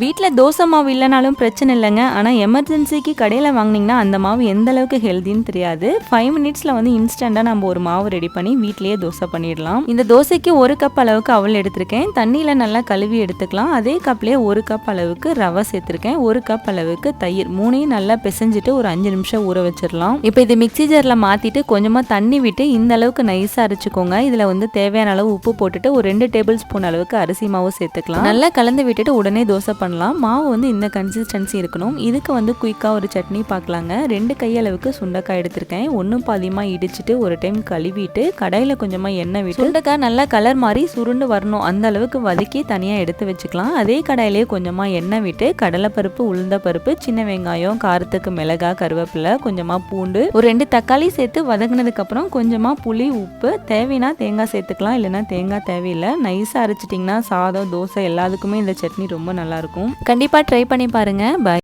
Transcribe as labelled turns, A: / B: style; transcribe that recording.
A: வீட்டில் தோசை மாவு இல்லைனாலும் பிரச்சனை இல்லைங்க. ஆனால் எமர்ஜென்சிக்கு கடையில் வாங்குனீங்கன்னா அந்த மாவு எந்த அளவுக்கு ஹெல்த்தின்னு தெரியாது. ஃபைவ் மினிட்ஸில் வந்து இன்ஸ்டண்ட்டாக நம்ம ஒரு மாவு ரெடி பண்ணி வீட்லேயே தோசை பண்ணிடலாம். இந்த தோசைக்கு ஒரு கப் அளவுக்கு அவல் எடுத்திருக்கேன். தண்ணியில் நல்லா கழுவி எடுத்துக்கலாம். அதே கப்லேயே ஒரு கப் அளவுக்கு ரவை சேர்த்துருக்கேன். ஒரு கப் அளவுக்கு தயிர். மூணையும் நல்லா பிசைஞ்சிட்டு ஒரு அஞ்சு நிமிஷம் ஊற வச்சிடலாம். இப்போ இது மிக்ஸி ஜாரில் மாற்றிட்டு கொஞ்சமாக தண்ணி விட்டு இந்த அளவுக்கு நைஸாக அரைச்சிக்கோங்க. இதில் வந்து தேவையான அளவு உப்பு போட்டுட்டு ஒரு ரெண்டு டேபிள் ஸ்பூன் அளவுக்கு அரிசி மாவு சேர்த்துக்கலாம். நல்லா கலந்து விட்டுட்டு உடனே தோசை பண்ணலாம். மாவு வந்து இந்த கன்சிஸ்டன்சி இருக்கணும். இதுக்கு வந்து குயிக்காக ஒரு சட்னி பார்க்கலாங்க ரெண்டு கையளவுக்கு சுண்டைக்காய் எடுத்திருக்கேன். ஒன்றும் பாதியமாக இடிச்சிட்டு ஒரு டைம் கழுவிட்டு கடையில் கொஞ்சமாக எண்ணெய் விட்டு சுண்டைக்காய் நல்லா கலர் மாதிரி சுருண்டு வரணும். அந்த அளவுக்கு வதக்கி தனியாக எடுத்து வச்சுக்கலாம். அதே கடாயிலே கொஞ்சமாக எண்ணெய் விட்டு கடலைப்பருப்பு உளுந்த பருப்பு சின்ன வெங்காயம் காரத்துக்கு மிளகா கருவேப்பிலை கொஞ்சமாக பூண்டு ஒரு ரெண்டு தக்காளி சேர்த்து வதங்கினதுக்கப்புறம் கொஞ்சமாக புளி உப்பு தேவைன்னா தேங்காய் சேர்த்துக்கலாம். இல்லைன்னா தேங்காய் தேவையில்லை. நைஸாக அரைச்சிட்டிங்கன்னா சாதம் தோசை எல்லாத்துக்குமே இந்த சட்னி ரொம்ப நல்லாயிருக்கும் கண்டிப்பாக ட்ரை பண்ணி பாருங்கள் பாய்